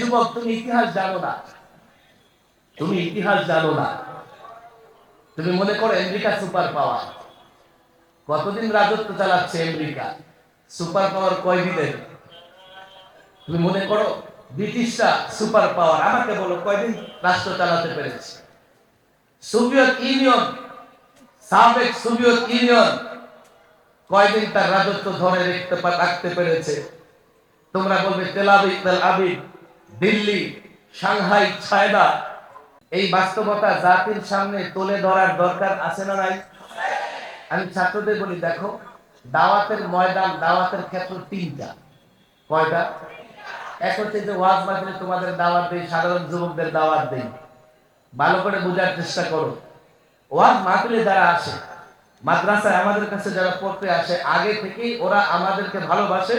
যুবক, তুমি ইতিহাস জানো না। তুমি ইতিহাস জানো না। তুমি মনে করো আমেরিকা সুপার পাওয়ার। কতদিন রাজত্ব চালাচ্ছে আমেরিকা? সুপার পাওয়ার কয়দিনের তুমি মনে করো ব্রিটিশরা সুপার পাওয়ার, আমাকে বলো কয়দিন রাষ্ট্র চালাতে পেরেছে? সোভিয়েত ইউনিয়ন, সাবেক সোভিয়েত ইউনিয়ন কয়দিন তার রাজত্ব ধরে রাখতে রাখতে পেরেছে? তোমরা বলবে তেলাবি তেল আবিব। দিল্লি, সাংহাই, ছায়দা। এই বাস্তবতা জাতির সামনে তুলে ধরার দরকার আছে না নাই? আমি ছাত্রদের বলি, দেখো, দাওয়াতের ময়দান, দাওয়াতের ক্ষেত্র তিনটা। কয়টা? এক হচ্ছে যে ওয়াজ মাহফিলে তোমাদের দাওয়াত দেই, সাধারণ যুবকদের দাওয়াত দেই। ভালো করে বোঝার চেষ্টা করো। ওয়াজ মাহফিলে যারা আসে, মাদ্রাসায় আমাদের কাছে যারা পড়তে আসে, আগে থেকেই ওরা আমাদেরকে ভালোবাসে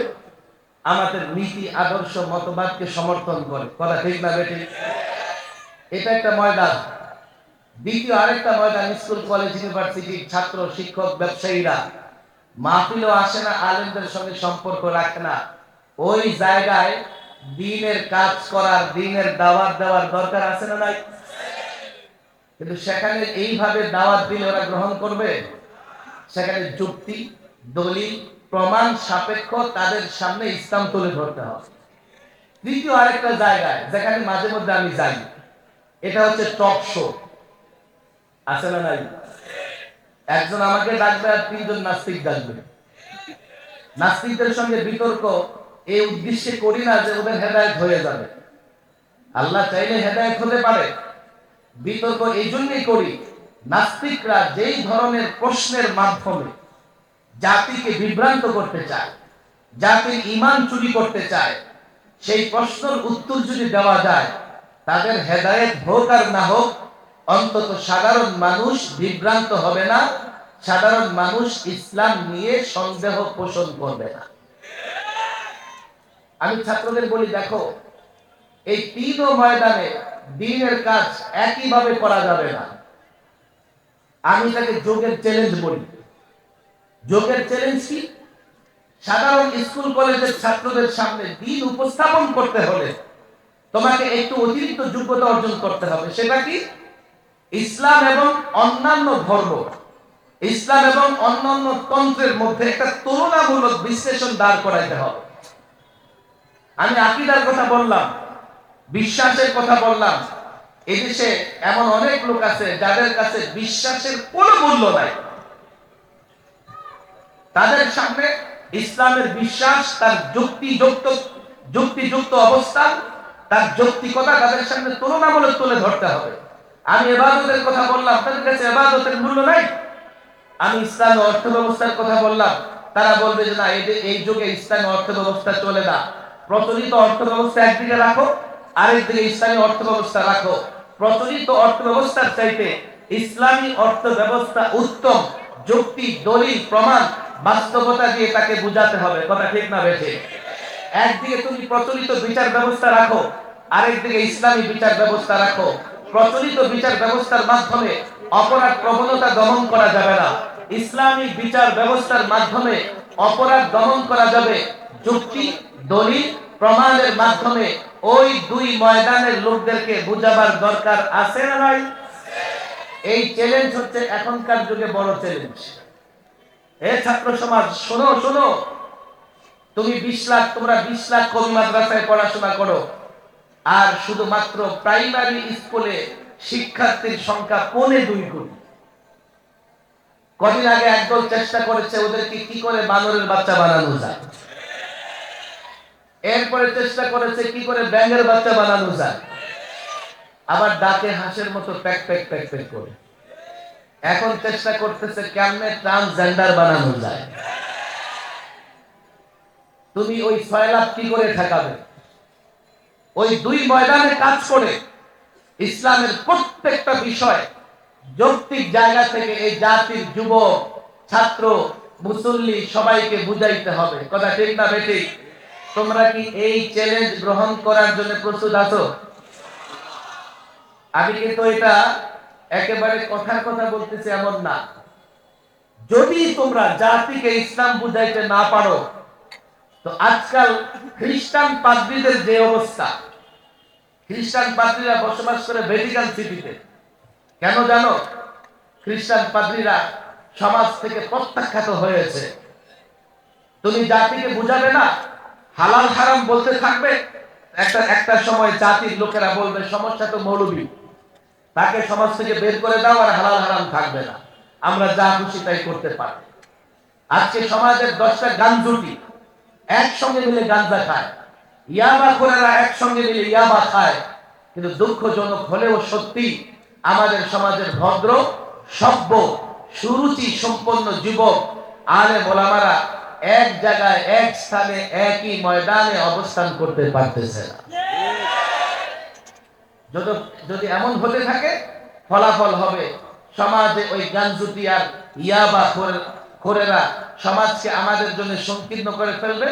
আমাদের নীতি, আদর্শ, মতবাদকে সমর্থন করে। কথা ঠিক না বেটি এটা একটা ময়দান। দ্বিতীয় আরেকটা ময়দান, স্কুল, কলেজ, ইউনিভার্সিটি, ছাত্র, শিক্ষক, ব্যবসায়ীরা। মাহফিলও আসে না, আলেমদের সঙ্গে সম্পর্ক রাখে না। ওই জায়গায় দিনের কাজ করার, দিনের দাওয়াত দেওয়ার দরকার আছে না নাই? কিন্তু সেখানে এইভাবে দাওয়াত দিলে ওরা গ্রহণ করবে? সেখানে যুক্তি, দলিল প্রমাণ সাপেক্ষ তাদের সামনে ইসলাম তুলে ধরতে হবে। তৃতীয় আরেকটা জায়গায়, যেখানে মাঝে মধ্যে আমি যাই, এটা হচ্ছে টক শো। আছে না নাই? একজন আমাকে ডাকবে আর তিনজন নাস্তিক ডাকবে। নাস্তিকদের সঙ্গে বিতর্ক এই উদ্দেশ্যে করি না যে ওদের হেদায়ত হয়ে যাবে। আল্লাহ চাইলে হেদায়ত হতে পারে। বিতর্ক এই জন্যই করি, নাস্তিকরা যেই ধরনের প্রশ্নের মাধ্যমে জাতিকে বিভ্রান্ত করতে চায়, জাতির ইমান চুরি করতে চায়, সেই প্রশ্নের উত্তর যদি দেওয়া যায়, তাদের হেদায়েত হোক আর না হোক, অন্তত সাধারণ মানুষ বিভ্রান্ত হবে না, সাধারণ মানুষ ইসলাম নিয়ে সন্দেহ পোষণ করবে না। আমি ছাত্রদের বলি, দেখো, এই তিনও ময়দানে দিনের কাজ একইভাবে করা যাবে না। আমি তাকে যোগের চ্যালেঞ্জ বলি। যোগের চ্যালেঞ্জ কি? সাধারণ স্কুল কলেজের ছাত্রদের সামনে দিন উপস্থাপন করতে হলে তোমাকে একটু অতিরিক্ত যোগ্যতা অর্জন করতে হবে। সেটা কি? ইসলাম এবং অন্যান্য ধর্ম। ইসলাম এবং অন্যান্য তন্ত্রের মধ্যে একটা তুলনামূলক বিশ্লেষণ দাঁড় করাইতে হবে। আমি আকিদার কথা বললাম, বিশ্বাসের কথা বললাম। এদেশে এমন অনেক লোক আছে যাদের কাছে বিশ্বাসের কোনো মূল্য নাই। তাদের সামনে ইসলামের বিশ্বাস, তার যুক্তিযুক্ত যুক্তিযুক্ত অবস্থান তার যৌক্তিকতা তাদের সামনে তুলনামূলক তুলে ধরতে হবে। আমি এবাদতের কথা বললাম, তাদের কাছে এবাদতের মূল্য নাই। আমি ইসলাম অর্থ ব্যবস্থার কথা বললাম, তারা বলবে যে না, এই- যুগে ইসলামী অর্থ ব্যবস্থা চলে না। প্রচলিত অর্থ ব্যবস্থা একদিকে রাখো, আরেকদিকে ইসলামী অর্থ ব্যবস্থা রাখো। প্রচলিত অর্থ ব্যবস্থার চাইতে ইসলামী অর্থ ব্যবস্থা উত্তম, যুক্তি, দলিল, প্রমাণ বাস্তবতা দিয়ে তাকে বুঝাতে হবে, কথা ঠিক না বেঠে? একদিকে তুমি প্রচলিত বিচার ব্যবস্থা রাখো, আরেকদিকে ইসলামী বিচার ব্যবস্থা রাখো। প্রচলিত বিচার ব্যবস্থার মাধ্যমে অপরাধ প্রবণতা দমন করা যাবে না। ইসলামী বিচার ব্যবস্থার মাধ্যমে অপরাধ দমন করা যাবে। যুক্তি, দলিল, প্রমাণের মাধ্যমে ওই দুই ময়দানের লোকদেরকে বুঝাবার দরকার আছে না নাই? এই চ্যালেঞ্জ হচ্ছে এখনকার যুগে বড় চ্যালেঞ্জ ছাত্র সমাজ, শোনো শোনো। তুমি বিশ লাখ, তোমরা বিশ লাখ কবি মাদ্রাসায় পড়াশোনা করো। আর শুধুমাত্র প্রাইমারি স্কুলে শিক্ষার্থীর সংখ্যা দুই কোটি কদিন আগে একদল চেষ্টা করেছে ওদেরকে কি করে বানরের বাচ্চা বানানো যায়। এরপরে চেষ্টা করেছে কি করে ব্যাঙের বাচ্চা বানানো যায়। আবার ডাকে হাঁসের মতো প্যাক প্যাক প্যাক প্যাক করে। এখন চেষ্টা করতেছে কেমনে ট্রান্সজেন্ডার বানানো যায়। তুমি ওই ছয় লাখ কি করে ঠেকাবে? ওই দুই ময়দানে কাজ করে ইসলামের প্রত্যেকটা বিষয় যৌক্তিক জায়গা থেকে এই জাতির যুবক, ছাত্র, মুসল্লি সবাইকে বুঝাইতে হবে। কথা ঠিক না বেটি তোমরা কি এই চ্যালেঞ্জ গ্রহণ করার জন্য প্রস্তুত আছো? আমি কিন্তু এটা একেবারে কথার কথা বলতেছে এমন না। যদি তোমরা জাতিকে ইসলাম বুঝাইতে না পারো, তো আজকাল খ্রিস্টান পাদ্রীদের যে অবস্থা, খ্রিস্টান পাদ্রীরা বসবাস করে ভ্যাটিকান সিটিতে। কেন জানো? খ্রিস্টান পাদ্রীরা সমাজ থেকে প্রত্যাখ্যাত হয়েছে। তুমি জাতিকে বুঝাবে না? হালাল হারাম বলতে থাকবে? একটা একটা সময় জাতির লোকেরা বলবে, সমস্যা তো মৌলবী। তাকে সমাজ থেকে বের করে দাও আর হালাল হারাম থাকবে না। আমরা যা খুশি তাই করতে পারি। আজকে সমাজের দশটা গাঞ্জুটি একসঙ্গে মিলে গাঞ্জা খায়। ইয়াবা খোরেরা একসঙ্গে মিলে ইয়াবা খায়, কিন্তু দুঃখজনক হলেও সত্যি আমাদের সমাজের ভদ্র, সভ্য, সুরুচি সম্পন্ন যুবক, আলে মোলামারা এক জায়গায়, এক স্থানে, একই ময়দানে অবস্থান করতে পারতেছে না। যদি যদি এমন হতে থাকে, ফলাফল হবে। সমাজে ওই গাঞ্জুতি আর ইয়াবা খোরেরা সমাজকে আমাদের জন্য সংকীর্ণ করে ফেলবে,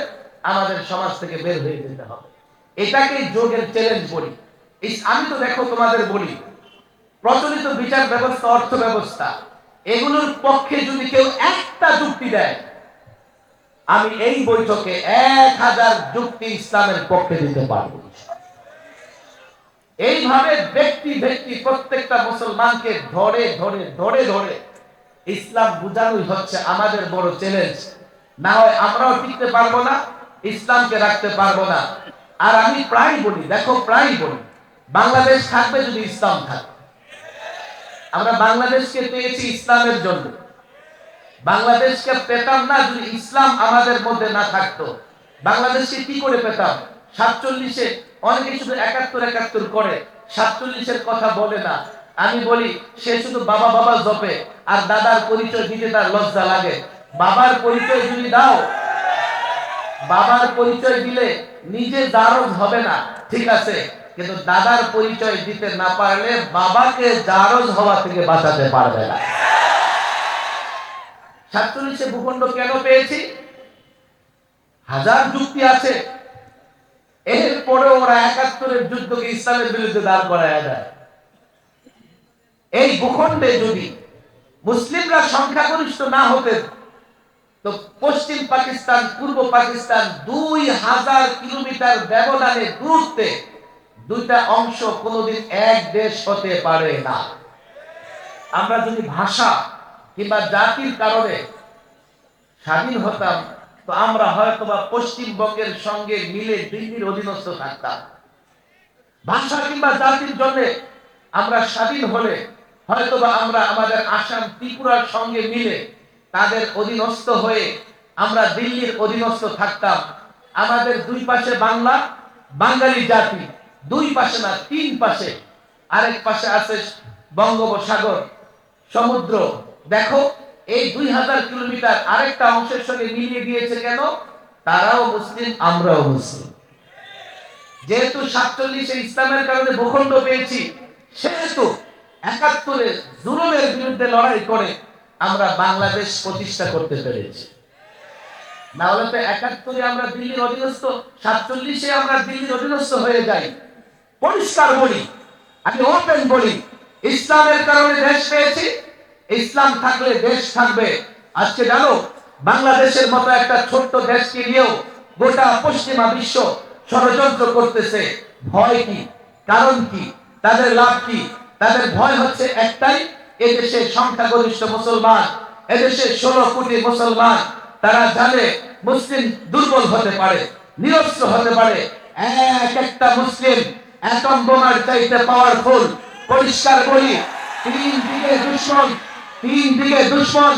আমাদের সমাজ থেকে বের হয়ে যেতে হবে। এটাকে যোগের চ্যালেঞ্জ বলি। আমি তো দেখো তোমাদের বলি, প্রচলিত বিচার ব্যবস্থা, অর্থ ব্যবস্থা, এগুলোর পক্ষে যদি কেউ একটা যুক্তি দেয়, আমি এই বৈঠকে এক হাজার যুক্তি ইসলামের পক্ষে দিতে পারব। এইভাবে ব্যক্তি ব্যক্তি প্রত্যেকটা মুসলমানকে ধরে ধরে ধরে ধরে ইসলাম বুঝানোই হচ্ছে আমাদের বড় চ্যালেঞ্জ না হয় আমরাও টিকতে পারব না, ইসলামকে রাখতে পারব না। আর আমি প্রায় বলি, দেখো প্রায় বলি, বাংলাদেশ থাকবে যদি ইসলাম থাকবে আমরা বাংলাদেশকে পেয়েছি ইসলামের জন্য। বাংলাদেশকে পেতাম না যদি ইসলাম আমাদের মধ্যে না থাকতো। বাংলাদেশকে কি করে পেতাম? সাতচল্লিশে অনেকে শুধু একাত্তর একাত্তর করে, সাতচল্লিশের কথা বলে না। আমি বলি, সে শুধু বাবা বাবা জপে, আর দাদার পরিচয় দিতে তার লজ্জা লাগে। বাবার পরিচয় যদি দাও, বাবার পরিচয় দিলে নিজে জারজ হবে না, ঠিক আছে? কিন্তু দাদার পরিচয় দিতে না পারলে বাবাকে জারজ হওয়া থেকে বাঁচাতে পারবে না। সাতচল্লিশে ভূখণ্ড কেন পেয়েছি? হাজার যুক্তি আছে। এরপরে ওরা একাত্তরের যুদ্ধকে ইসলামের বিরুদ্ধে দাঁড় করায় দেয়। এই ভূখণ্ডে যদি মুসলিমরা সংখ্যাগরিষ্ঠ না হতেন তো পশ্চিম পাকিস্তান, পূর্ব পাকিস্তান দুই হাজার কিলোমিটার ব্যবধানে দূরত্বে দুইটা অংশ কোনোদিন এক দেশ হতে পারে না। আমরা যদি ভাষা কিংবা জাতির কারণে স্বাধীন হতাম তো আমরা হয়তো হয়তোবা পশ্চিমবঙ্গের সঙ্গে মিলে দিল্লির অধীনস্থ থাকতাম। ভাষা কিংবা জাতির জন্য আমরা স্বাধীন হলে হয়তোবা আমরা আমাদের আসাম ত্রিপুরার সঙ্গে মিলে তাদের অধীনস্থ হয়ে আমরা দিল্লির অধীনস্থ থাকতাম। আমাদের দুই পাশে বাংলা, বাঙালি জাতি, দুই পাশে না, তিন পাশে। আরেক পাশে আছে বঙ্গোপসাগর, সমুদ্র। দেখো এই দুই হাজার কিলোমিটার আরেকটা অংশের সঙ্গে মিলিয়ে দিয়েছে কেন? তারাও মুসলিম, আমরাও মুসলিম। যেহেতু সাতচল্লিশে ইসলামের কারণে ভূখণ্ড পেয়েছি, সেহেতু একাত্তরে জুলুমের বিরুদ্ধে লড়াই করে আমরা বাংলাদেশ প্রতিষ্ঠা করতে পেরেছি। না হলে তো একাত্তরে আমরা দিল্লির অধীনস্থ, সাতচল্লিশে আমরা দিল্লির অধীনস্থ হয়ে যাই। পরিষ্কার বলি, আমি ওপেন বলি, ইসলামের কারণে দেশ পেয়েছি ইসলাম থাকলে দেশ থাকবে। আজকে জানো, বাংলাদেশের মতো একটা ছোট্ট দেশকে নিয়েও গোটা পশ্চিমা বিশ্ব ষড়যন্ত্র করতেছে। ভয় কি? কারণ কি? তাদের লাভ কি? তাদের ভয় হচ্ছে একটাই, এদেশে সংখ্যাগরিষ্ঠ মুসলমান, এদেশে ষোলো কোটি মুসলমান, তারা জানে মুসলিম দুর্বল হতে পারে, নিরস্ত্র হতে পারে। এক একটা মুসলিম অ্যাটম বোমার চাইতে পাওয়ারফুল পরিষ্কার বলি, তিন দিকে দুশ্মন তিন দিকে দুশ্মন,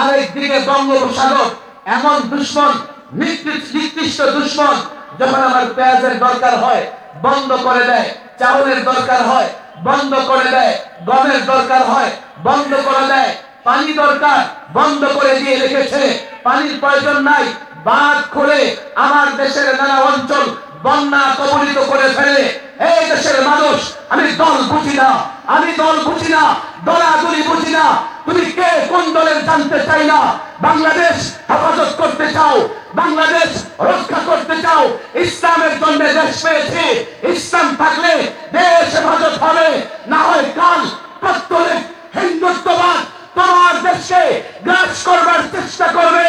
আরেক দিকে বঙ্গোপসাগর। এমন দুশ্মন নিকৃষ্ট দুশ্মন যখন আমার পেঁয়াজের দরকার হয়, বন্ধ করে দেয়, চাউলের দরকার হয়, বন্ধ করে দেয়, গমের দরকার হয়, বন্ধ করে দেয়, পানি দরকার, বন্ধ করে দিয়ে রেখেছে। পানির প্রয়োজন নাই, বাঁধ খুলে আমার দেশের নানা অঞ্চল বন্যা কবলিত করে ফেলে। এই দেশের মানুষ, আমি দল বুঝি না, আমি দল বুঝি না, দলাদলি বুঝি না। তুমি কে কোন দলের জানতে চাই না? বাংলাদেশ হেফাজত করতে চাও, বাংলাদেশ রক্ষা করতে চাও। ইসলামের জন্য দেশ পেয়েছে, ইসলাম থাকলে দেশ হেফাজত হবে। না হয় কাল প্রত্যেক হিন্দুত্ববাদ তোমার দেশকে গ্রাস করবার চেষ্টা করবে।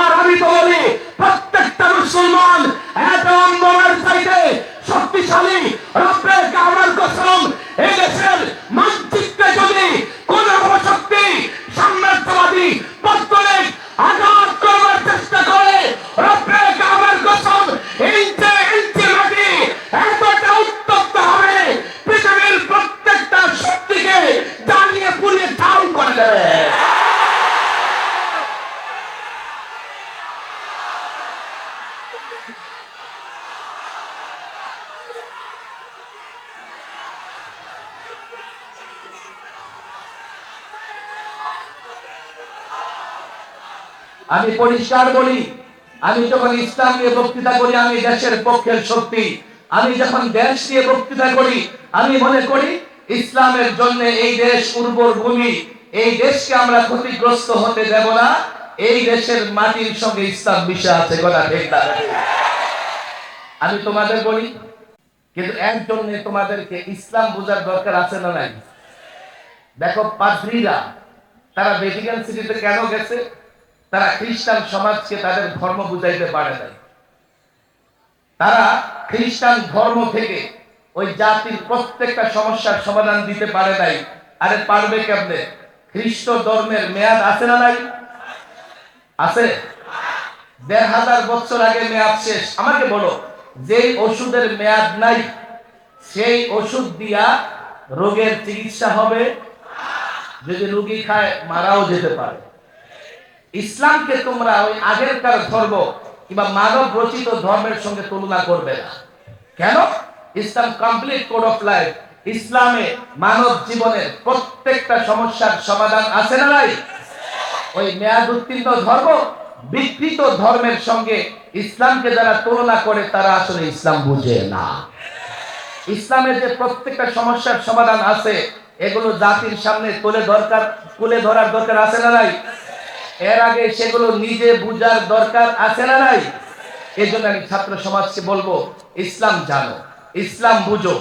আর আমি তো বলি, প্রত্যেকটা মুসলমান এত বোমার চাইতে আমি পরিষ্কার বলি, আমি যখন ইসলাম নিয়ে বক্তৃতা করি, আমি দেশের পক্ষের শক্তি। আমি যখন দেশ নিয়ে বক্তৃতা করি, আমি মনে করি ইসলামের জন্য এই দেশ উর্বর ভূমি। এই দেশকে আমরা ক্ষতিগ্রস্ত হতে দেব না। এই দেশের মাটির সঙ্গে ইসলাম মিশে আছে কথা ঠিক না। আমি তোমাদের বলি, কিন্তু এর জন্য তোমাদেরকে ইসলাম বোঝার দরকার আছে না নাই? দেখো, পাদ্রীরা, তারা ভ্যাটিকান সিটিতে কেন গেছে? তারা খ্রিস্টান সমাজকে তাদের ধর্ম বুঝাইতে পারে নাই। তারা খ্রিস্টান ধর্ম থেকে ওই জাতির প্রত্যেকটা সমস্যার সমাধান দিতে পারে নাই। আরে পারবে কেমনে? খ্রিস্ট ধর্মের মেয়াদ আছে না নাই? আছে? দেড় হাজার বছর আগে মেয়াদ শেষ। আমাকে বলো, যেই ওষুধের মেয়াদ নাই, সেই ওষুধ দিয়া রোগের চিকিৎসা হবে? যদি রোগী খায়, মারাও যেতে পারে। ইসলামকে তোমরা ওই আগেরকার ধর্ম কিংবা মানব রচিত ধর্মের সঙ্গে তুলনা করবে না। কেন? ইসলাম কমপ্লিট কোড অফ লাইফ ইসলামে মানব জীবনের প্রত্যেকটা সমস্যার সমাধান আছে না নাই? ওই মেয়াদ উত্তীর্ণ ধর্ম বিকৃত ধর্মের সঙ্গে ইসলামকে যারা তুলনা করে, তারা আসলে ইসলাম বুঝে না। ইসলামের যে প্রত্যেকটা সমস্যার সমাধান আছে, এগুলো জাতির সামনে তুলে দরকার তুলে ধরার দরকার আছে না নাই? এর আগে সেগুলো নিজে বুঝার দরকার আছে না নাই? এই জন্য আমি ছাত্র সমাজকে বলব, ইসলাম জানো, ইসলাম বুঝো,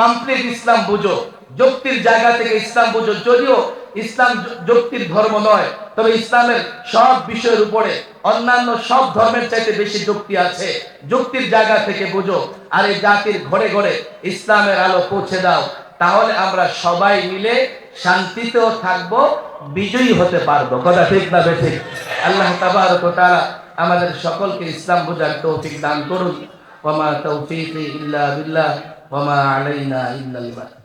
কমপ্লিট ইসলাম বুঝো, যুক্তির জায়গা থেকে ইসলাম বুঝো, যদিও ইসলাম যুক্তির ধর্ম নয়, তবে ইসলামের সব বিষয়ের উপরে অন্যান্য সব ধর্মের চাইতে বেশি যুক্তি আছে। যুক্তির জায়গা থেকে বুঝো, আর এই জাতির ঘরে ঘরে ইসলামের আলো পৌঁছে দাও। তাহলে আমরা সবাই মিলে শান্তিতেও থাকব, বিজয়ী হতে পারব। কথা ঠিক না বেঠিক? আল্লাহ তাবারক আমাদের সকলকে ইসলাম বোঝার তৌফিক দান করুন। ওয়া তৌফিকি ইল্লা বিল্লাহ, ওয়া আলাইনা বালাগ